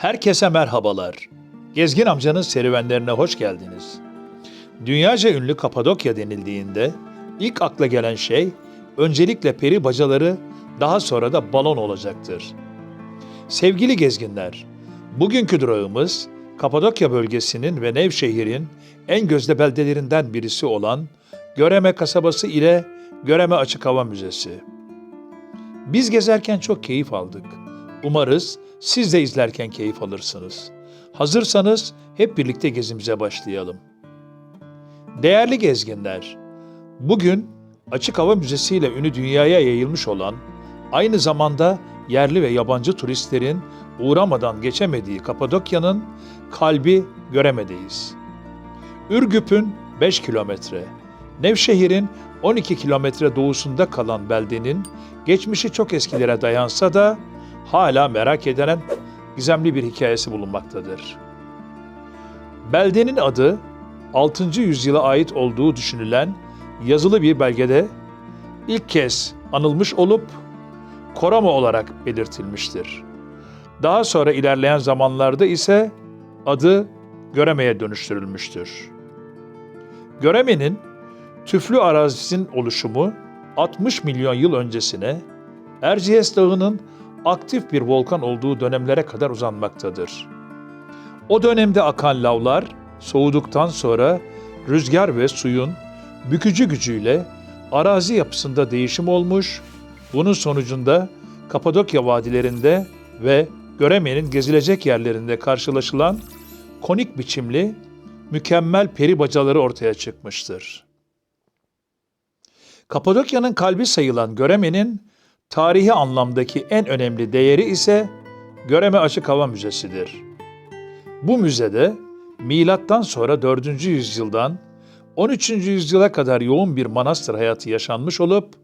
Herkese merhabalar. Gezgin amcanın serüvenlerine hoş geldiniz. Dünyaca ünlü Kapadokya denildiğinde ilk akla gelen şey öncelikle peri bacaları daha sonra da balon olacaktır. Sevgili gezginler, bugünkü durağımız Kapadokya bölgesinin ve Nevşehir'in en gözde beldelerinden birisi olan Göreme kasabası ile Göreme Açık Hava Müzesi. Biz gezerken çok keyif aldık. Umarız siz de izlerken keyif alırsınız. Hazırsanız hep birlikte gezimize başlayalım. Değerli gezginler, bugün Açık Hava Müzesi ile ünü dünyaya yayılmış olan, aynı zamanda yerli ve yabancı turistlerin uğramadan geçemediği Kapadokya'nın kalbi Göreme'deyiz. Ürgüp'ün 5 kilometre, Nevşehir'in 12 kilometre doğusunda kalan beldenin geçmişi çok eskilere dayansa da hala merak edilen gizemli bir hikayesi bulunmaktadır. Beldenin adı 6. yüzyıla ait olduğu düşünülen yazılı bir belgede ilk kez anılmış olup Korama olarak belirtilmiştir. Daha sonra ilerleyen zamanlarda ise adı Göreme'ye dönüştürülmüştür. Göreme'nin tüflü arazisinin oluşumu 60 milyon yıl öncesine Erciyes Dağı'nın aktif bir volkan olduğu dönemlere kadar uzanmaktadır. O dönemde akan lavlar soğuduktan sonra rüzgar ve suyun bükücü gücüyle arazi yapısında değişim olmuş, bunun sonucunda Kapadokya vadilerinde ve Göreme'nin gezilecek yerlerinde karşılaşılan konik biçimli mükemmel peri bacaları ortaya çıkmıştır. Kapadokya'nın kalbi sayılan Göreme'nin tarihi anlamdaki en önemli değeri ise Göreme Açık Hava Müzesi'dir. Bu müzede milattan sonra 4. yüzyıldan 13. yüzyıla kadar yoğun bir manastır hayatı yaşanmış olup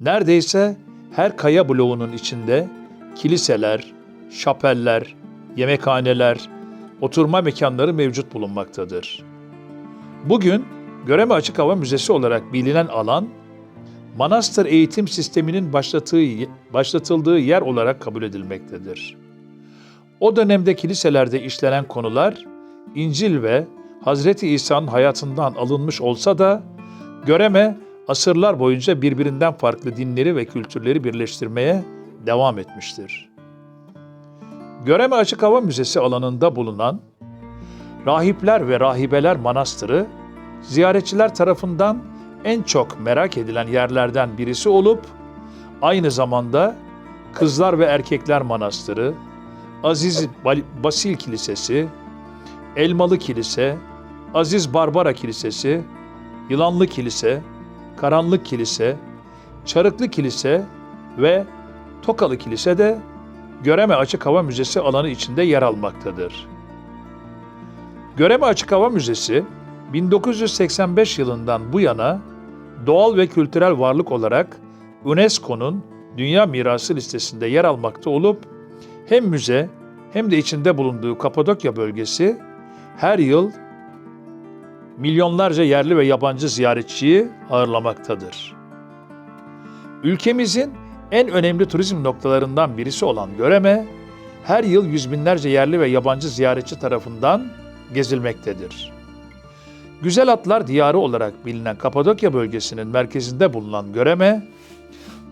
neredeyse her kaya bloğunun içinde kiliseler, şapeller, yemekhaneler, oturma mekanları mevcut bulunmaktadır. Bugün Göreme Açık Hava Müzesi olarak bilinen alan manastır eğitim sisteminin başlatıldığı yer olarak kabul edilmektedir. O dönemde kiliselerde işlenen konular İncil ve Hazreti İsa'nın hayatından alınmış olsa da Göreme asırlar boyunca birbirinden farklı dinleri ve kültürleri birleştirmeye devam etmiştir. Göreme Açık Hava Müzesi alanında bulunan Rahipler ve Rahibeler Manastırı ziyaretçiler tarafından en çok merak edilen yerlerden birisi olup aynı zamanda Kızlar ve Erkekler Manastırı, Aziz Basil Kilisesi, Elmalı Kilise, Aziz Barbara Kilisesi, Yılanlı Kilise, Karanlık Kilise, Çarıklı Kilise ve Tokalı Kilise de Göreme Açık Hava Müzesi alanı içinde yer almaktadır. Göreme Açık Hava Müzesi 1985 yılından bu yana doğal ve kültürel varlık olarak UNESCO'nun Dünya Mirası listesinde yer almakta olup hem müze hem de içinde bulunduğu Kapadokya bölgesi her yıl milyonlarca yerli ve yabancı ziyaretçiyi ağırlamaktadır. Ülkemizin en önemli turizm noktalarından birisi olan Göreme, her yıl yüz binlerce yerli ve yabancı ziyaretçi tarafından gezilmektedir. Güzel Atlar Diyarı olarak bilinen Kapadokya bölgesinin merkezinde bulunan Göreme,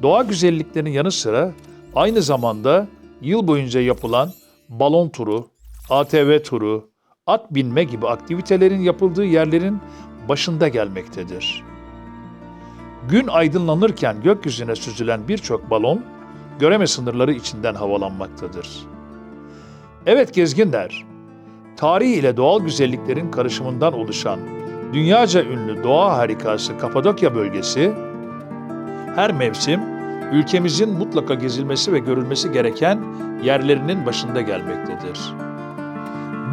doğa güzelliklerinin yanı sıra aynı zamanda yıl boyunca yapılan balon turu, ATV turu, at binme gibi aktivitelerin yapıldığı yerlerin başında gelmektedir. Gün aydınlanırken gökyüzüne süzülen birçok balon, Göreme sınırları içinden havalanmaktadır. Evet gezginler, tarih ile doğal güzelliklerin karışımından oluşan dünyaca ünlü doğa harikası Kapadokya bölgesi, her mevsim ülkemizin mutlaka gezilmesi ve görülmesi gereken yerlerinin başında gelmektedir.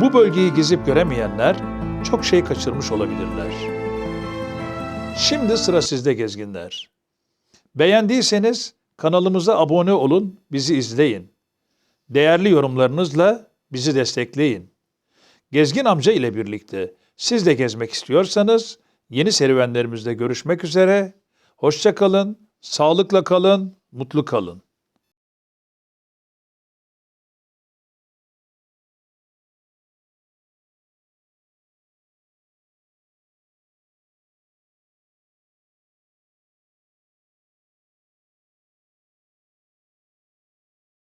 Bu bölgeyi gezip göremeyenler çok şey kaçırmış olabilirler. Şimdi sıra sizde gezginler. Beğendiyseniz kanalımıza abone olun, bizi izleyin. Değerli yorumlarınızla bizi destekleyin. Gezgin amca ile birlikte siz de gezmek istiyorsanız yeni serüvenlerimizde görüşmek üzere. Hoşça kalın, sağlıkla kalın, mutlu kalın.